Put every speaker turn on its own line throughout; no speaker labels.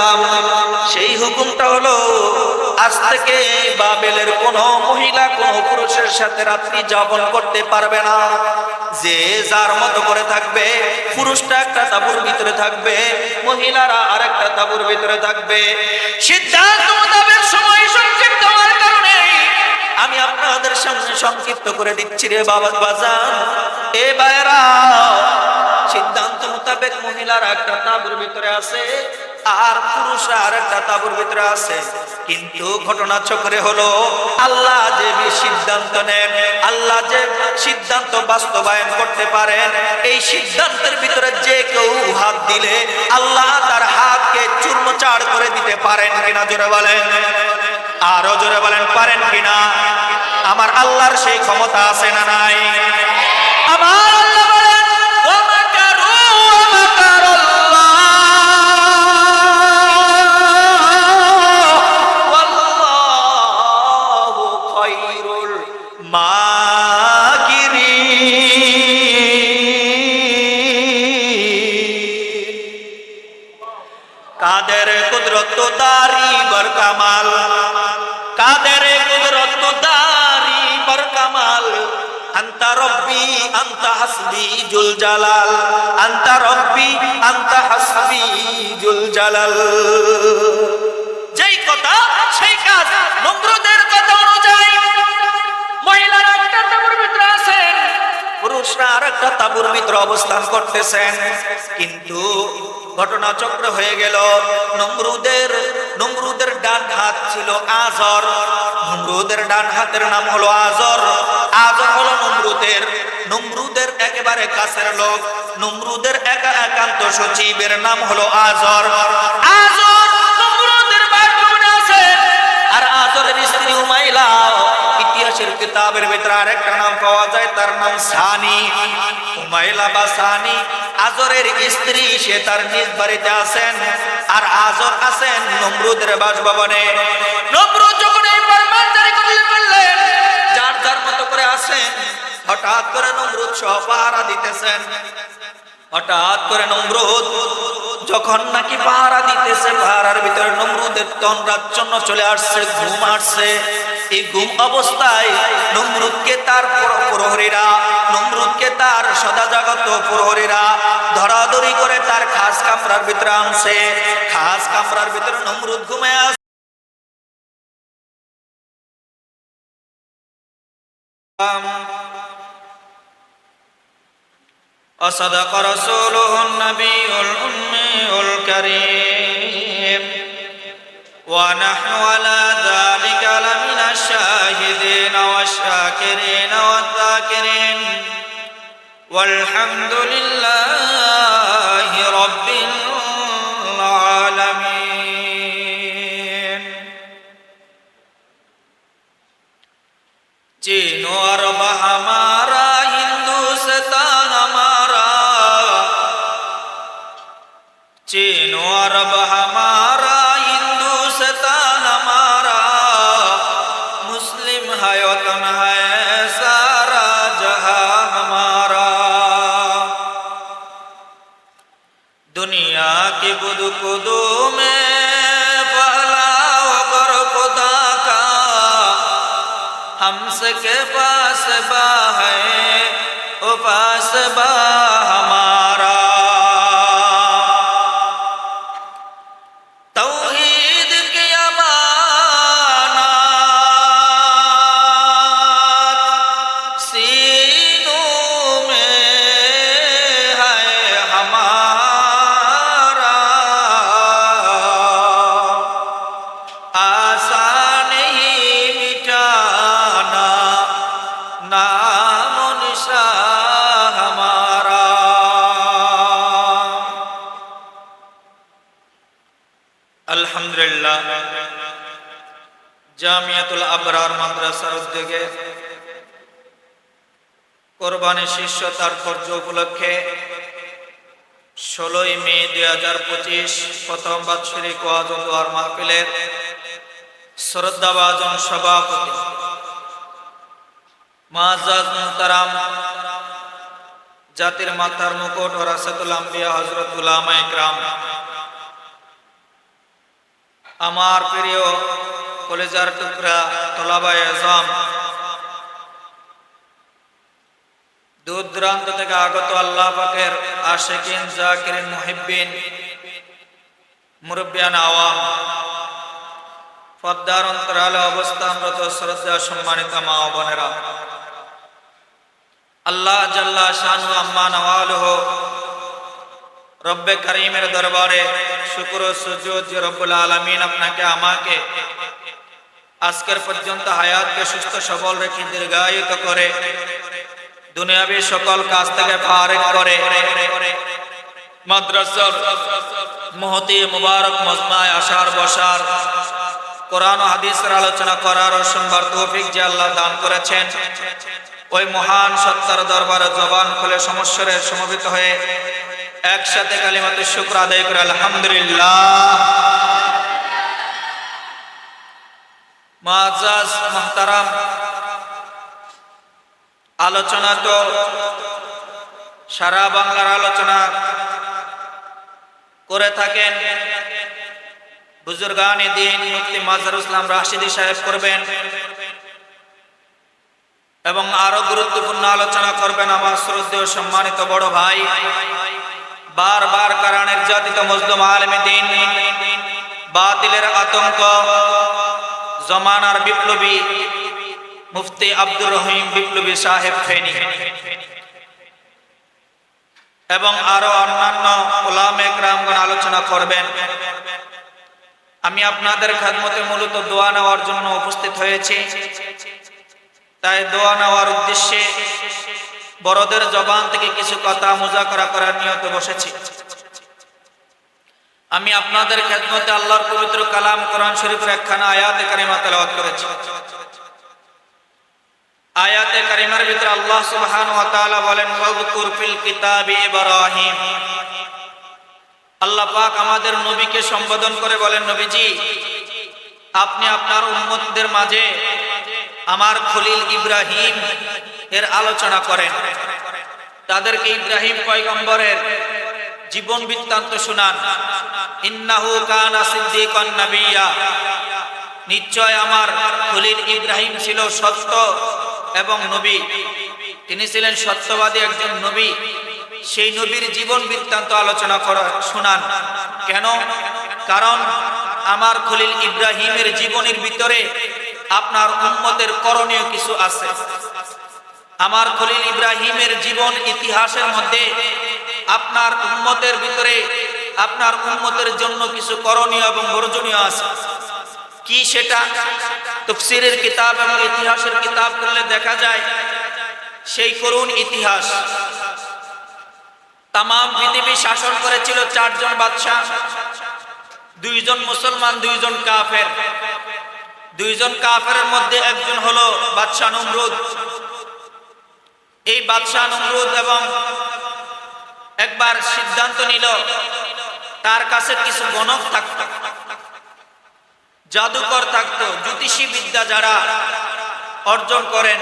করলাম সেই হুকুমটা হলো, আজ থেকে বাবেলের কোন মহিলা, কোন পুরুষের সাথে রাত্রি যাপন করতে পারবে না। যে যার মতো করে থাকবে, পুরুষটা একটা তাবুর ভিতরে থাকবে, মহিলারা আর একটা তাবুর ভিতরে থাকবে। সিদ্ধান্ত সময় সংক্ষিপ্ত কারণে আমি আপনাদের সামনে সংক্ষিপ্ত করে দিচ্ছি রে বাবা বাজান। এ বাইরা সিদ্ধান্ত মোতাবেক মহিলারা একটা তাবুর ভিতরে আছে। আর পুরুষরা আর একটা তাবুর ভিতরে আছে। কিন্তু ঘটনা চক্রে হলো, আল্লাহ যে সিদ্ধান্ত নেন, আল্লাহ যে সিদ্ধান্ত বাস্তবায়ন করতে পারেন, এই সিদ্ধান্তের ভিতরে যে কেউ হাত দিলে আল্লাহ তার হাতকে চূর্ণচার করে দিতে পারেন কিনা জোরে বলেন। আরও জোরে বলেন, পারেন কিনা? আমার আল্লাহর সেই ক্ষমতা আছে না নাই? আমার কুদরত দারি বর কামাল। কাদের কুদরত যেই কথা, সেই কাজ নমরুদের কথা অনুযায়ী। মহিলারা একটা তাবুর ভিতরে আছেন, পুরুষরা আর একটা তাবুর ভিতরে অবস্থান করতেছেন। কিন্তু ঘটনা চক্র হয়ে গেল। নমরুদের নমরুদের ডান হাত ছিল আজর। নমরুদের ডান হাতের নাম হলো আজর। আজর হলো নমরুদের। নমরুদের একেবারে কাছের লোক। নমরুদের একা একান্ত সচিবের নাম হলো আজর। আজর ইতিহাসের কিতাবের ভিতরে আরেকটা নাম পাওয়া যায়, তার নাম সানি। উমাইলা বা সানি, আজরের স্ত্রী, সে তার নিজ বাড়িতে আছেন আর আজর আছেন নমরুদের বাসভবনে। নমরুদ যখন এই ফরমান জারি করলে, বললেন, যার যার করে হঠাৎ করে নমরুদ সহ পাহারা দিতেছেন। হঠাৎ করে নমরুদ যখন নাকি পাহারা দিতেছে, পাহারার ভিতরে নমরুদের চলে আসছে, ঘুম আসছে। এই ঘুম অবস্থায় নমরুদকে তার প্র- প্রহরীরা নমরুদকে তার সদা জগত প্রহরীরা ধরাধরি করে তার খাস কামরার ভিতরে আনছে খাস কামরার ভিতরে নমরুদ ঘুমে আসছে وصدق رسوله النبي الأمي الكريم ونحن على ذلك لمن الشاهدين والشاكرين والذاكرين والحمد لله رب العالمين چین و عرب ہمارا ہندوستان ہمارا چین و عرب ہمارا قدوم فلا وقر خدا کا ہم سے کے پاس با ہے او پاس با ہمارا আবরার মাদ্রাসার উদ্যোগে কোরবানি শিষ্য তাৎপর্য উপলক্ষে ষোলোই মে দুই হাজার পঁচিশ প্রথম বাৎসরিক ওয়াজ মাহফিলের শ্রদ্ধাভাজন সভাপতি মাজাজ জাতির মাথার মুকুট ও রাসাতুল আম্বিয়া হজরত আমার প্রিয় কলেজার টুকরা তোলাবাই আজম দূর দূরান্ত থেকে আগত আল্লাহ পাকের আশেকিন, জাকিরিন, মুহিব্বিন, মুরব্বিয়ান আওয়াম, পদ্মার অন্তরালে অবস্থানরত শ্রদ্ধা সম্মানিত মা বোনেরা। আল্লাহ জাল্লা শানু আম্মা নওয়ালুহ রব্বে করিমের দরবারে শুক্র সুজুদ রব্বুল আলমিন আপনাকে, আমাকে আজকের পর্যন্ত হায়াতকে সুস্থ সবল রেখে দীর্ঘায়িত করে দুনিয়াবি সকল কাজ থেকে ফারেক করে। মাদ্রাসার মহতি মুবারক মজমায় আসার বসার কোরআন হাদিসের আলোচনা করার শুনবার তৌফিক যে আল্লাহ দান করেছেন, ওই মহান সত্তার দরবারে জবান খুলে সমস্যারে সমবেত হয়ে একসাথে কালিমাতে শুক্র আদায় করে আলহামদুলিল্লাহ। মাজাজ মহতারাম। আলোচনা তো সারা বাংলার আলোচনা করে থাকেন। বুজুর্গানি দিন মুফতি মাজার ইসলাম রাশিদি সাহেব করবেন এবং আরও গুরুত্বপূর্ণ আলোচনা করবেন আমার শ্রদ্ধেয় সম্মানিত বড় ভাই। বারবার কারণ জাতিত মজলুম আলমী দিন বাতিলের আতঙ্ক জমানার বিপ্লবী মুফতি আব্দুর রহিম বিপ্লবী সাহেব ফেনী। এবং আরও অন্যান্য ওলামে গ্রামগণ আলোচনা করবেন। আমি আপনাদের খাদমতে মূলত দোয়া নেওয়ার জন্য উপস্থিত হয়েছি। তাই দোয়া নেওয়ার উদ্দেশ্যে বড়দের জবান থেকে কিছু কথা মুজাকরা করার নিয়তে বসেছি। আমি আপনাদের খেদমতে আল্লাহর পবিত্র কালাম কোরআন শরীফের একখানা আয়াতে কারিমা তেলাওয়াত করেছি। আয়াতে কারিমার ভিতরে আল্লাহ সুবহানাহু ওয়া তাআলা বলেন ওয়াজকুর ফিল কিতাবি ইব্রাহিম। আল্লাহ পাক আমাদের নবীকে সম্বোধন করে বলেন, নবীজি, আপনি আপনার উম্মতদের মাঝে আমার খলিল ইব্রাহিম এর আলোচনা করেন। তাদেরকে ইব্রাহিম পয়গম্বরের জীবন বৃত্তান্ত শুনান। ইন্নাহু নিশ্চয় আমার খলিল ইব্রাহিম ছিল সত্য এবং নবী। তিনি ছিলেন সত্যবাদী একজন নবী। সেই নবীর জীবন বৃত্তান্ত আলোচনা করা, শুনান। কেন? কারণ আমার খলিল ইব্রাহিমের জীবনের ভিতরে আপনার উম্মতের করণীয় কিছু আছে। আমার খলিল ইব্রাহিমের জীবন ইতিহাসের মধ্যে আপনার উন্মতের ভিতরে আপনার উম্মতের জন্য কিছু করণীয় এবং বর্জনীয় আছে। কি সেটা? তফসিরের কিতাব এবং ইতিহাসের কিতাব করলে দেখা যায়, সেই করুণ ইতিহাস। তাম পৃথিবী শাসন করেছিল চারজন বাদশাহ, দুইজন মুসলমান, দুইজন কাফের। দুইজন কাফের মধ্যে একজন হলো বাদশাহ নমরুদ। এই বাদশাহ নমরুদ এবং একবার সিদ্ধান্ত নিল তার কাছে কিছু গণক থাকত। জাদুকর থাকতো, জ্যোতিষী বিদ্যা যারা অর্জন করেন।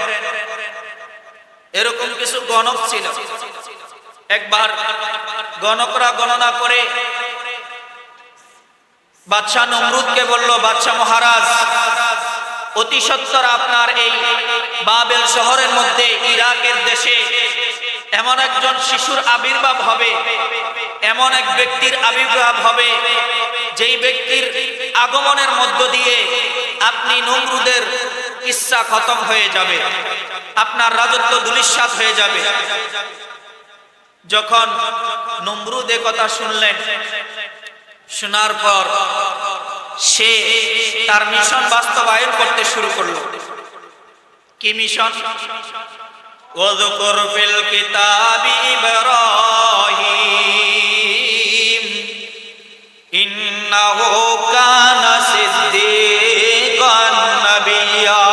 এরকম কিছু গণক ছিল। একবার গণকরা গণনা করে বাদশাহ নমরুদকে বলল, বাদশাহ মহারাজ, অতি সত্তর আপনার এই বাবেল শহরের মধ্যে ইরাকের দেশে এমন একজন শিশুর আবির্ভাব হবে, এমন এক ব্যক্তির আবির্ভাব হবে, যেই ব্যক্তির আগমনের মধ্য দিয়ে আপনি নমরুদের ইচ্ছা খতম হয়ে যাবে, আপনার রাজত্ব দুলিশ্বাস হয়ে যাবে। যখন নমরুদ কথা শুনলেন, শোনার পর সে তার মিশন বাস্তবায়ন করতে শুরু করল। কি মিশন? ওযকুর ফিল কিতাবি ইব্রাহিম ইন্নাহু কানা সিদ্দিকান নাবিয়্যা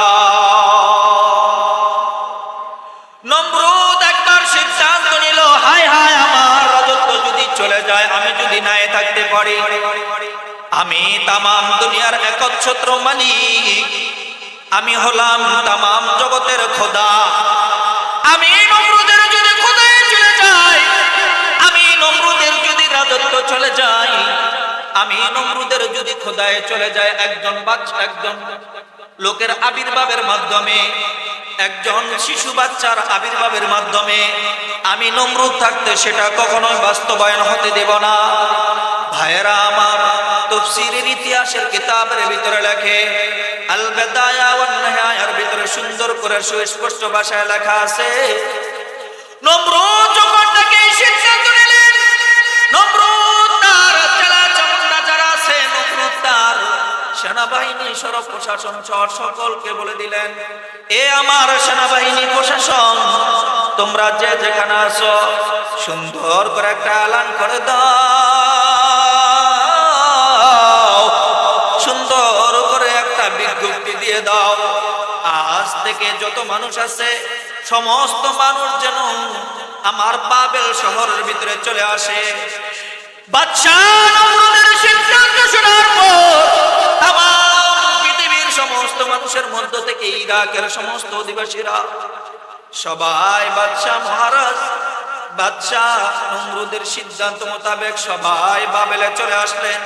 নমরুদ একবার সিদ্ধান্ত নিল, হায় হায় আমার রাজত্ব যদি চলে যায়, আমি যদি নাই থাকতে পারি, আমি তামাম দুনিয়ার একচ্ছত্র মালিক। আমি হলাম তামাম জগতের খোদা। আমি নমরুদের যদি খোদায় চলে যাই, আমি নমরুদের যদি রাজত্ব চলে যাই, আমি নমরুদের যদি খোদায় চলে যায় একজন বাচ্চা, একজন লোকের আবির্ভাবের মাধ্যমে, একজন শিশু বাচ্চার আবির্ভাবের মাধ্যমে আমি নমরুদ থাকতে সেটা কখনোই বাস্তবায়ন হতে দেব না। ভাইয়েরা আমার তফসিরের ইতিহাসের কিতাবের ভিতরে লেখে আল বেদায়া ওয়ান নিহায়ার ভিতরে সুন্দর করে সুস্পষ্ট ভাষায় লেখা আছে সিদ্ধান্ত নিলেন তার যারা আছে তার সেনাবাহিনী সরব প্রশাসন সহ সকলকে বলে দিলেন, এ আমার সেনাবাহিনী প্রশাসন, তোমরা যে যেখানে আছো, সুন্দর করে একটা আলান করে দাও। দিয়ে দাও। আজ থেকে যত মানুষ আছে, সমস্ত মানুষ যেন আমার বাবেল শহরের ভিতরে চলে আসে। পৃথিবীর সমস্ত মানুষের মধ্য থেকে ইরাকের সমস্ত অধিবাসীরা, সবাই বাদশাহ মহারাজ, বাদশাহ নমরুদের সিদ্ধান্ত মোতাবেক সবাই বাবেলে চলে আসলেন।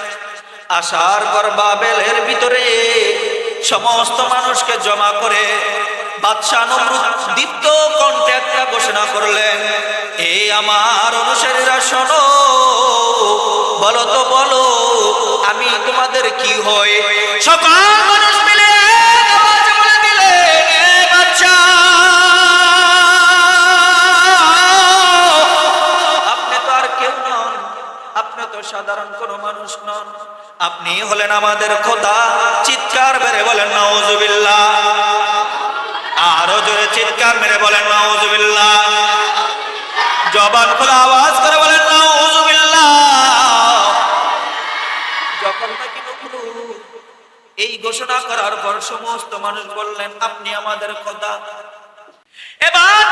আসার পর বাবেলের ভিতরে সমস্ত মানুষকে জমা করে বাদশাহ দীপ্ত কণ্ঠে একটা ঘোষণা করলেন এই আমার অনুসারীরা শোনো বলো তো বলো আমি তোমাদের কি হই? সকল মানুষ মিলে এক আওয়াজে বলে দিলেন, "এ বাদশাহ, আপনি তো আর কেউ নন আপনি তো সাধারণ কোনো মানুষ নন। আপনি হলেন আমাদের খোদা। চিৎকার মেরে বলেন, নাউজুবিল্লাহ। আরও জোরে চিৎকার মেরে বলেন, নাউজুবিল্লাহ। জবান খোলা আওয়াজ করে বলেন নাকি এই ঘোষণা করার পর সমস্ত মানুষ বললেন, আপনি আমাদের খোদা। এবার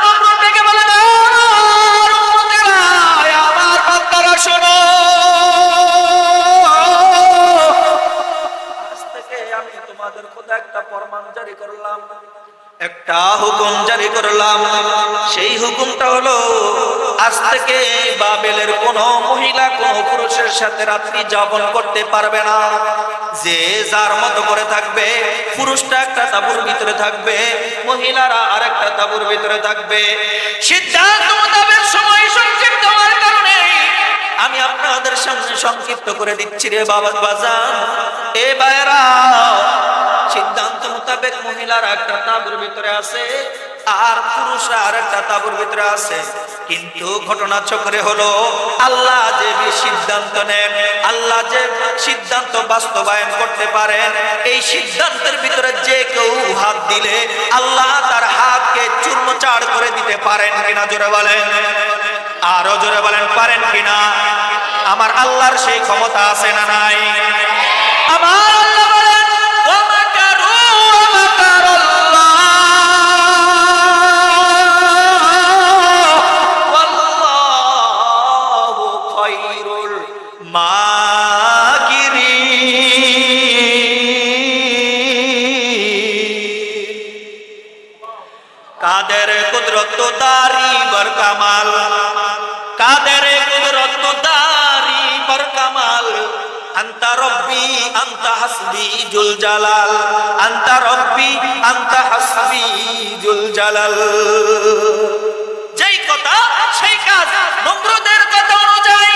ফরমান জারি করলাম। একটা হুকুম জারি করলাম। সেই হুকুমটা হলো, আজ থেকে বাবেলের কোন মহিলা, কোন পুরুষের সাথে রাত্রি যাপন করতে পারবে না। যে যার মতো করে থাকবে, পুরুষটা একটা তাবুর ভিতরে থাকবে, মহিলারা তাবুর ভিতরে থাকবে। সময় সংক্ষিপ্ত হওয়ার কারণে আমি আপনাদের সামনে সংক্ষিপ্ত করে দিচ্ছি রে বাবা বাজান। এ বাইরা সিদ্ধান্ত মোতাবেক মহিলারা একটা তাবুর ভিতরে আছে আর পুরুষরা আর একটা তাবুর ভিতরে আছে। কিন্তু ঘটনা চক্রে হলো, আল্লাহ যে সিদ্ধান্ত নেন, আল্লাহ যে সিদ্ধান্ত বাস্তবায়ন করতে পারেন, এই সিদ্ধান্তের ভিতরে যে কেউ হাত দিলে আল্লাহ তার হাতকে চূর্ণচার করে দিতে পারেন কিনা জোরে বলেন। আরও জোরে বলেন, পারেন কিনা? আমার আল্লাহর সেই ক্ষমতা আছে না নাই? আমার রব্বি আন্তা হাসবি জুল জালাল, আন্তা রব্বি, আন্তা হাসবি জুল জালাল। যেই কথা, সেই কাজ নমরুদের কথা অনুযায়ী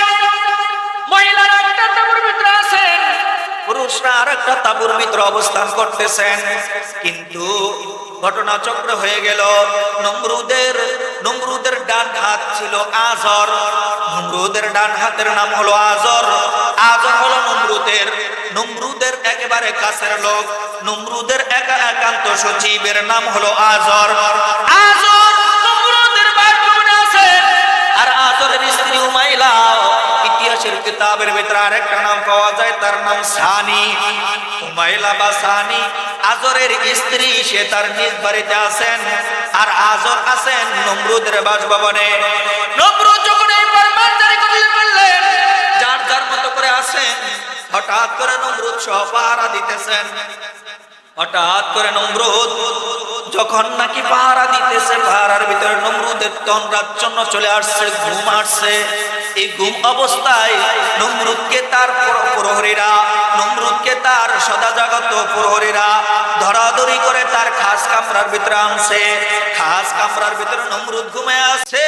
মহিলারা একটা তাবুর ভিতরে আছেন পুরুষরা আর একটা তাবুর ভিতরে অবস্থান করতেছেন। কিন্তু ঘটনা চক্র হয়ে গেল, নমরুদের নমরুদের ডান হাত ছিল আজর। নমরুদের ডান হাতের নাম হলো আজর। আজর হলো নমরুদের। নমরুদের একেবারে কাছের লোক। নমরুদের একা একান্ত সচিবের নাম হলো আজর। আজর নমরুদের আছে? আর আজরের স্ত্রী উমাইলা, ইতিহাসের কিতাবের ভিতরে আরেকটা নাম পাওয়া যায়, তার নাম সানি। উমাইলা বা সানি, আজরের স্ত্রী, সে তার নিজ বাড়িতে আছেন। আর আজর আছেন নমরুদের বাসভবনে। নমরুদ যখন এই ফরমান জারি করলে বললেন, যার যার মতো করে আসেন হঠাৎ করে নমরুদ সহ পাহারা দিতেছেন। হঠাৎ করে নমরুদ যখন নাকি পাহারা দিতেছে, পাহারার ভিতরে নমরুদের তন রাচ্ছন্ন চলে আসছে, ঘুম আসছে। এই ঘুম অবস্থায় নমরুদকে তার প্র- প্রহরীরা, নমরুদকে তার সদা জাগত প্রহরীরা ধরাধরি করে তার খাস কামরার ভিতরে আনছে। খাস কামরার ভিতরে নমরুদ ঘুমে আছে।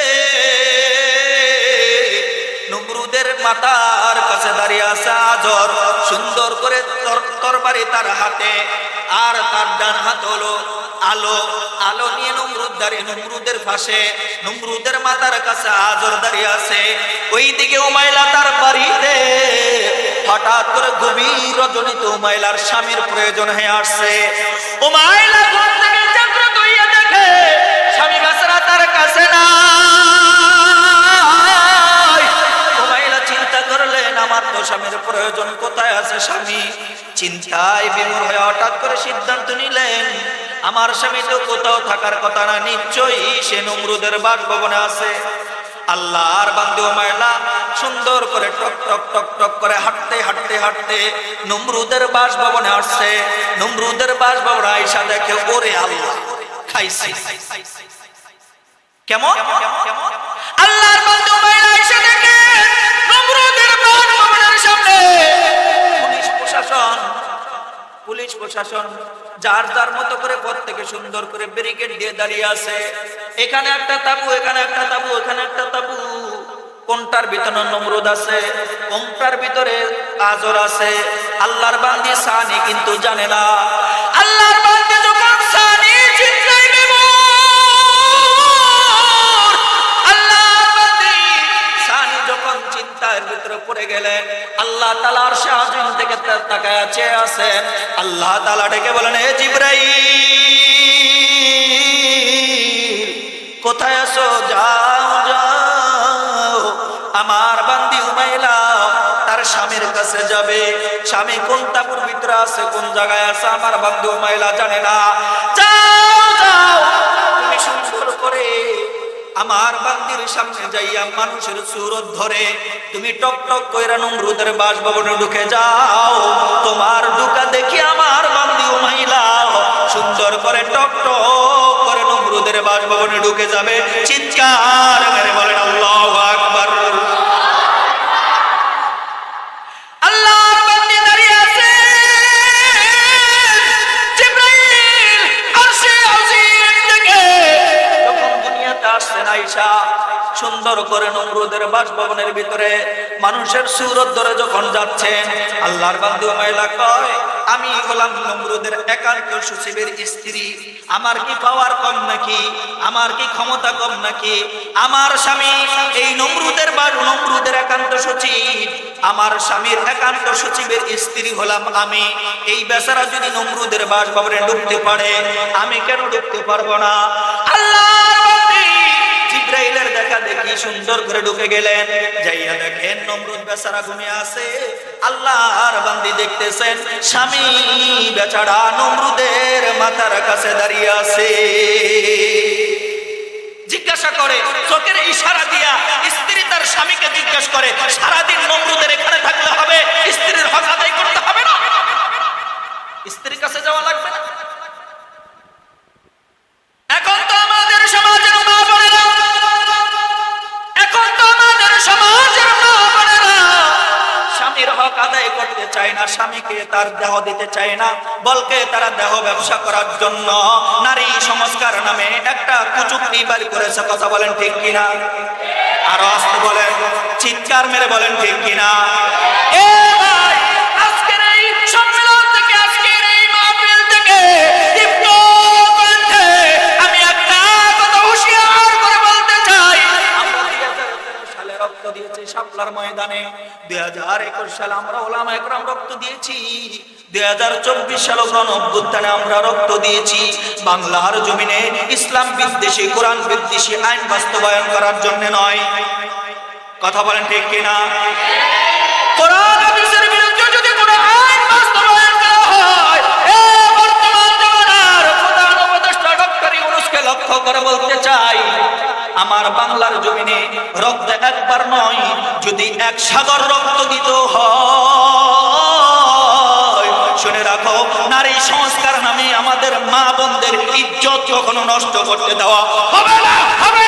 নমরুদের মাতার কাছে দাঁড়িয়ে আছে আজর। সুন্দর করে তর- তরবারি তার হাতে আর তার ডান হাত হলো আলো। আলো নিয়ে নমরুদ দাঁড়িয়ে, নমরুদের পাশে, নমরুদের মাতার কাছে আজর দাঁড়িয়ে আছে। ওই দিকে উমাইলা তার বাড়িতে, হঠাৎ করে গভীর রজনীতে উমাইলার স্বামীর প্রয়োজন হয়ে আসছে। উমাইলা স্বামীর প্রয়োজন কোথায় আছে স্বামী? চিন্তায় বিমূর হয়ে হঠাৎ করে সিদ্ধান্ত নিলেন, আমার স্বামী তো কোথাও থাকার কথা না, নিশ্চয়ই সে নমরুদের বাসভবনে আছে। আল্লাহর বান্দে উমাইলা সুন্দর করে টক টক টক টক করে হাঁটতে হাঁটতে হাঁটতে নমরুদের বাসভবনে আসছে। নমরুদের বাসভবনে আইসা দেখে, ওরে আল্লাহ, খাইছি। কেমন? আল্লাহর বান্দা প্রশাসন পুলিশ প্রশাসন যার যার মতো করে প্রত্যেকে সুন্দর করে ব্যারিকেড দিয়ে দাঁড়িয়ে আছে। এখানে একটা তাবু এখানে একটা তাবু এখানে একটা তাবু। কোনটার ভিতরে নমরুদ আছে কোনটার ভিতরে আজর আছে আল্লাহর বান্দি সানি কিন্তু জানে না। আল্লাহর বান্দি যখন সানি চিন্তায় বিমূঢ়, আল্লাহর বান্দি সানি যখন চিন্তার ভিতরে পড়ে গেলেন আল্লাহ তালার শাহজিন থেকে তাকায় চেয়ে আছেন। আল্লাহ তালা ডেকে বলেন হে জিব্রাইল, কোথায় আছো? যাও যাও। আমার বান্দি উমাইলা, তার স্বামীর কাছে যাবে। স্বামী কোন তাবুর ভিতরে আছে, কোন জায়গায় আছে, আমার বান্দি উমাইলা জানে না। যাও যাও। তুমি সুন্দর করে আমার বান্দির সামনে যাইয়া মানুষের সুরত ধরে, তুমি টক টক কইরা নমরুদের বাসভবনে ঢুকে যাও। তোমার ঢুকা দেখি আমার বান্দি ও মহিলা, সুন্দর করে টক টক করে নমরুদের বাসভবনে ঢুকে যাবে। চিৎকার করে বলেন আয়েশা সুন্দর করে নমরুদের বাসভবনের ভিতরে মানুষের সুরত ধরে যখন যাচ্ছেন আল্লাহর বান্দু মহিলা কয়, আমি হলাম নমরুদের একান্ত সচিবের স্ত্রী। আমার কি পাওয়ার কম নাকি? আমার কি ক্ষমতা কম নাকি? আমার স্বামী এই নমরুদের বা নমরুদের একান্ত সচিব আমার স্বামীর একান্ত সচিবের স্ত্রী হলাম আমি। এই বেচারা যদি নমরুদের বাসভবনে ঢুকতে পারে, আমি কেন ঢুকতে পারব না? আল্লাহর সুন্দর করে ঢুকে গেলেন। যাইয়া দেখেন নমরুদ বেচারা ঘুমিয়ে আছে। আল্লাহর বান্দি দেখতেছেন, স্বামী বেচারা নমরুদের মাথার কাছে দাঁড়িয়ে আছে। জিজ্ঞাসা করে, চোখের ইশারা দিয়া স্ত্রী তার স্বামীকে জিজ্ঞাসা করে, সারাদিন নমরুদের এখানে থাকতে হবে, স্ত্রীর হক আদায় করতে হবে না? স্ত্রীর কাছে যাওয়া লাগবে না। চায় না, স্বামীকে তার দেহ দিতে চায় না, বলকে তারা দেহ ব্যবসা করার জন্য। নারী সংস্কার নামে একটা কুচুক্তি বাড়ি করেছে, কথা বলেন ঠিক কিনা? আরও আসতে বলেন, চিৎকার মেরে বলেন ঠিক কিনা? এ শাপলার ময়দানে দুই হাজার একুশ সালে আমরা ওলামা একরাম রক্ত দিয়েছি, দুই হাজার চব্বিশ সালে গণ অভ্যুত্থানে আমরা রক্ত দিয়েছি। বাংলার জমিনে ইসলাম বিদ্বেষী, কোরআন বিদ্বেষী আইন বাস্তবায়ন করার জন্য নয়। কথা বলেন ঠিক কিনা? কোরআন আমার বাংলার জমিনে রক্ত একবার নয়, যদি এক সাগর রক্ত দিত হয়। শুনে রাখো, নারী সংস্কার নামে আমাদের মা বোনদের ইজ্জত কখনো নষ্ট করতে দেওয়া হবে না, হবে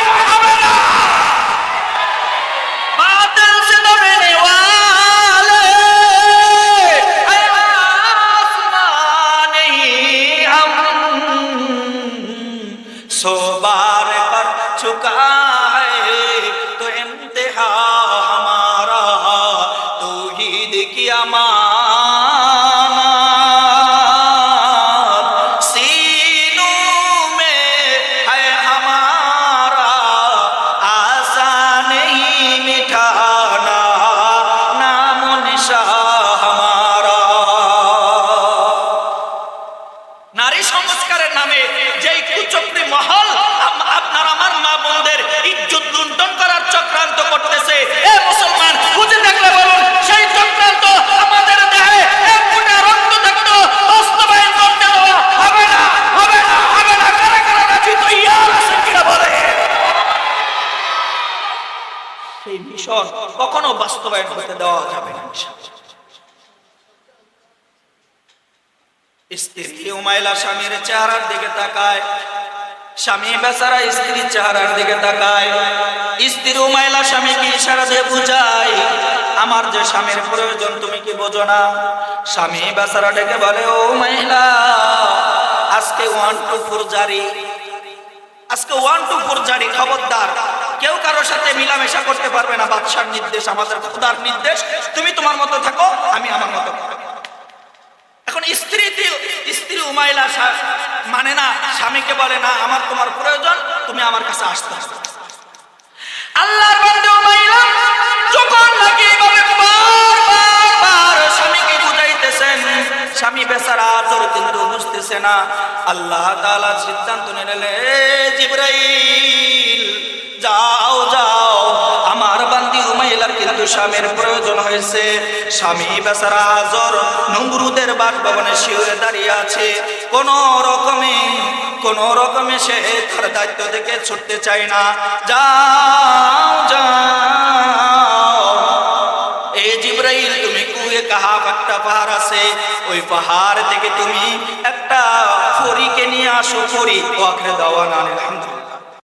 যাবে স্ত্রী উমাইলা স্বামীর চেহারার দিকে তাকায়। স্বামী বেচারা স্ত্রীর চেহারার দিকে তাকায়। স্ত্রী উমাইলা ইশারা দিয়ে বুঝায়, আমার যে স্বামীর প্রয়োজন, তুমি কি বোঝো না? স্বামী বেচারা ডেকে বলে, ও মহিলা, আজকে ওয়ান টু ফোর জারি। আজকে ওয়ান টু ফোর জারি, খবরদার। কেউ কারোর সাথে মিলামেশা করতে পারবে না, বাদশার নির্দেশ, আমাদের খোদার নির্দেশ। তুমি তোমার মতো থাকো, আমি আমার মতো। এখন স্ত্রী স্ত্রী উমাইলা মানে না, স্বামীকে বলে, না, আমার তোমার প্রয়োজন, তুমি আমার কাছে আসতে আসতে আল্লাহর বান্দা বুঝতেছে না, আল্লাহ তাআলা সিদ্ধান্ত নিলেন "এ জিবরাইল, যাও যাও, আমার বান্দি উমাইলার কিন্তু স্বামীর প্রয়োজন হয়েছে। স্বামী বেচারা আজর নমরুদের বাসভবনে শিওরে দাঁড়িয়ে আছে। কোন রকমে কোন রকমে সে তার দায়িত্ব থেকে ছুটতে চায় না। যাও যাও এই জিব্রাইল, তুমি কুয়ে একটা পাহাড় আছে ওই পাহাড় থেকে তুমি একটা ফরিকে নিয়ে আসো ফরি ওয়াকে দাওয়ান আলহামদুলিল্লাহ।